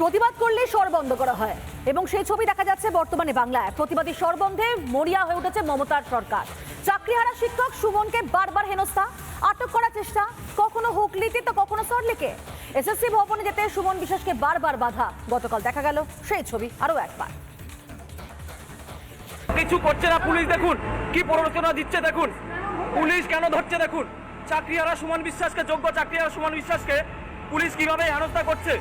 প্রতিবাদ করলে স্বর বন্ধ করা হয়। এবং সেই ছবি দেখা যাচ্ছে বর্তমানে বাংলায়। প্রতিবাদী স্বর বন্ধে মরিয়া হয়ে উঠেছে মমতার সরকার। চাকরিহারা শিক্ষক সুমনকে বারবার হেনস্থা, আটক করার চেষ্টা, কখনো হুগলিতে তো কখনো সরলিকে এসএসসি ভবনে যেতে সুমন বিশ্বাসকে বারবার বাধা। গতকাল দেখা গেল সেই ছবি আরও একবার। কিছু করছে না পুলিশ, দেখুন। কি প্ররোচনা দিচ্ছে, দেখুন। পুলিশ কেন ধরছে, দেখুন। চাকরিহারা সুমন বিশ্বাসকে, যোগ্য চাকরিহারা সুমন বিশ্বাসকে পুলিশ কীভাবে হেনস্থা করছে?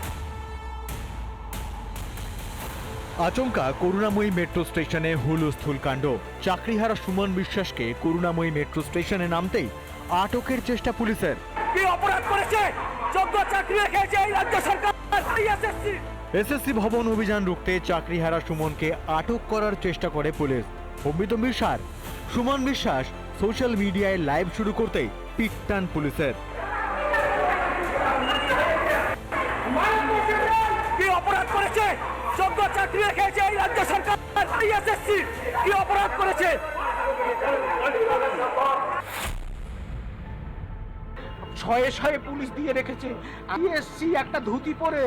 আচমকা করুণাময়ী মেট্রো স্টেশনে হুলস্থুল কাণ্ড। চাকরিহারা সুমন বিশ্বাসকে করুণাময়ী মেট্রো স্টেশনে নামতেই আটকের চেষ্টা পুলিশের। কি অপরাধ করেছে? যোগ্য চাকরি রেখেছে এই রাজ্য সরকার। এসএসসি ভবন অভিযান রুখতে চাকরিহারা সুমনকে আটক করার চেষ্টা করে পুলিশ। অমৃতম্বীর সার সুমন বিশ্বাস সোশ্যাল মিডিয়ায় লাইভ শুরু করতেই পিকটান পুলিশের। রেখেছে এই রাজ্য সরকার ISSC কি অপরাধ করেছে? ছয়ে ছয়ে পুলিশ দিয়ে রেখেছে। আমি এসছি একটা ধুতি পরে।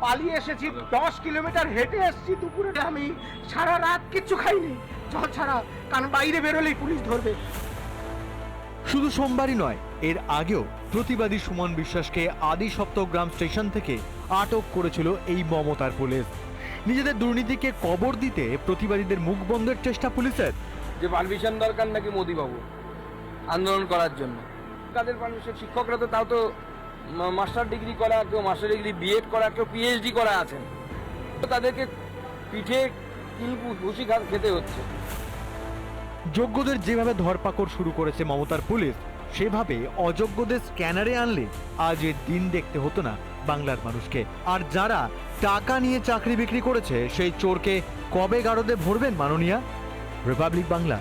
পালিয়ে এসেছি দশ কিলোমিটার হেঁটে এসছি দুপুরে। আমি সারা রাত কিচ্ছু খাইনি। জল ছাড়া কারণ বাইরে বেরোলেই পুলিশ ধরবে। শুধু সোমবারই নয় এর আগেও প্রতিবাদী সুমন বিশ্বাসকে আদি সপ্তগ্রাম স্টেশন থেকে আটক করেছিল এই মমতার পুলিশ। নিজেদের দুর্নীতিকে কবর দিতে প্রতিবাদীদের মুখ বন্ধের চেষ্টা পুলিশের। যে পারমিশন দরকার নাকি মোদিবাবু আন্দোলন করার জন্য। তাদের পারমিশন শিক্ষকরা তো তাও তো মাস্টার ডিগ্রি করা কেউ মাস্টার ডিগ্রি বিএড করা কেউ পিএইচডি করা আছেন। তো তাদেরকে পিঠে কিল ঘুষি খেতে হচ্ছে। যোগ্যদের যেভাবে ধরপাকড় শুরু করেছে মমতার পুলিশ সেভাবে অযোগ্যদের স্ক্যানারে আনলে আজ এর দিন দেখতে হতো না বাংলার মানুষকে। আর যারা টাকা নিয়ে চাকরি বিক্রি করেছে, সেই চোরকে কবে গারদে ভরবেন মাননীয়া? রিপাবলিক বাংলা।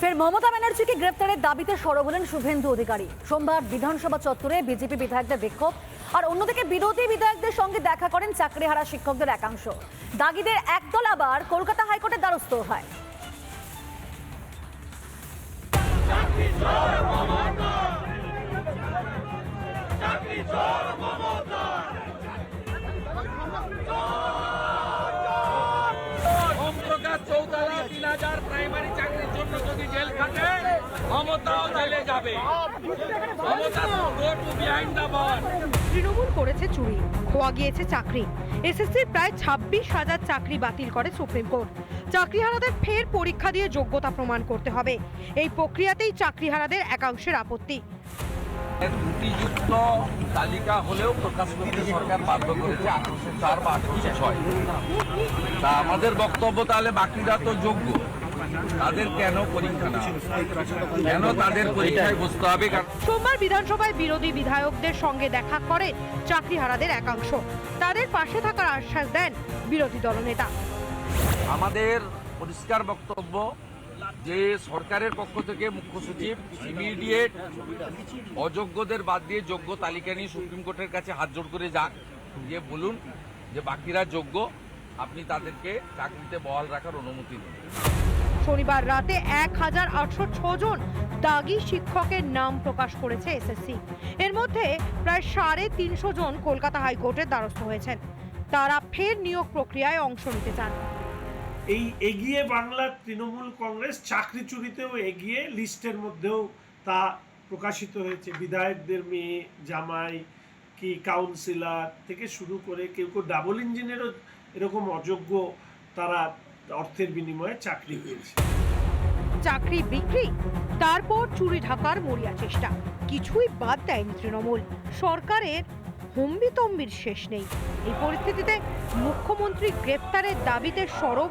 ফের মমতা ব্যানার্জিকে গ্রেপ্তারের দাবিতে সরব হলেন শুভেন্দু অধিকারী। সোমবার বিধানসভা চত্বরে বিজেপি বিধায়কদের বিক্ষোভ, আর অন্যদিকে বিরোধী বিধায়কদের সঙ্গে দেখা করেন চাকরিহারা শিক্ষকদের একাংশ। দাগিদের একদল আবার কলকাতা হাইকোর্টের দ্বারস্থ হয়। তৃণমূল করেছে চুরি, খোয়া গিয়েছে চাকরি। এসএসসির প্রায় ছাব্বিশ হাজার চাকরি বাতিল করে সুপ্রিম কোর্ট চাকরিহারাদের ফের পরীক্ষা দিয়ে যোগ্যতা প্রমাণ করতে হবে। এই প্রক্রিয়াতেই চাকরিহারাদের একাংশের আপত্তি। ত্রুটিযুক্ত তালিকা হলেও প্রকাশ করতে সরকার বাধ্য করেছে আঠারোশো চার বা আঠারোশো ছয় তা আমাদের বক্তব্য তাহলে বাকিরা তো যোগ্য। তাদের কেন পরীক্ষা না কেন তাদের পরীক্ষায় বসতে হবে? সোমবার বিধানসভায় বিরোধী বিধায়কদের সঙ্গে দেখা করে চাকরিহারাদের একাংশ। তাদের পাশে থাকার আশ্বাস দেন বিরোধী দলনেতা। আমাদের পরিষ্কার বক্তব্য যে সরকারের পক্ষ থেকে মুখ্য সচিব ইমিডিয়েট অযোগ্যদের বাদ দিয়ে যোগ্য তালিকা নিয়ে সুপ্রিম কোর্টের কাছে হাত জোড় করে যাক গিয়ে বলুন যে বাকিরা যোগ্য, আপনি তাদেরকে চাকরিতে বহাল রাখার অনুমতি দিন শনিবার রাতে এক হাজার আটশো জন দাগি শিক্ষকের নাম প্রকাশ করেছে এসএসসি। এর মধ্যে প্রায় সাড়ে তিনশো জন কলকাতা হাইকোর্টের দ্বারস্থ হয়েছেন। তারা ফের নিয়োগ প্রক্রিয়ায় অংশ নিতে চান। এই এগিয়ে বাংলার তৃণমূল কংগ্রেস চাকরি চুরিতেও এগিয়ে লিস্টের মধ্যেও তা প্রকাশিত হয়েছে। বিধায়কদের মেয়ে, জামাই কি কাউন্সিলর থেকে শুরু করে কেউ কেউ ডাবল ইঞ্জিনেরও এরকম অযোগ্য তারা অর্থের বিনিময়ে চাকরি পেয়েছে। চাকরি বিক্রি, তারপর চুরি ঢাকার মরিয়া চেষ্টা। কিছুই বাদ দেয়নি তৃণমূল। সরকারের হম্বিতম্বির শেষ নেই। এই পরিস্থিতিতে মুখ্যমন্ত্রী গ্রেপ্তারের দাবিতে সরব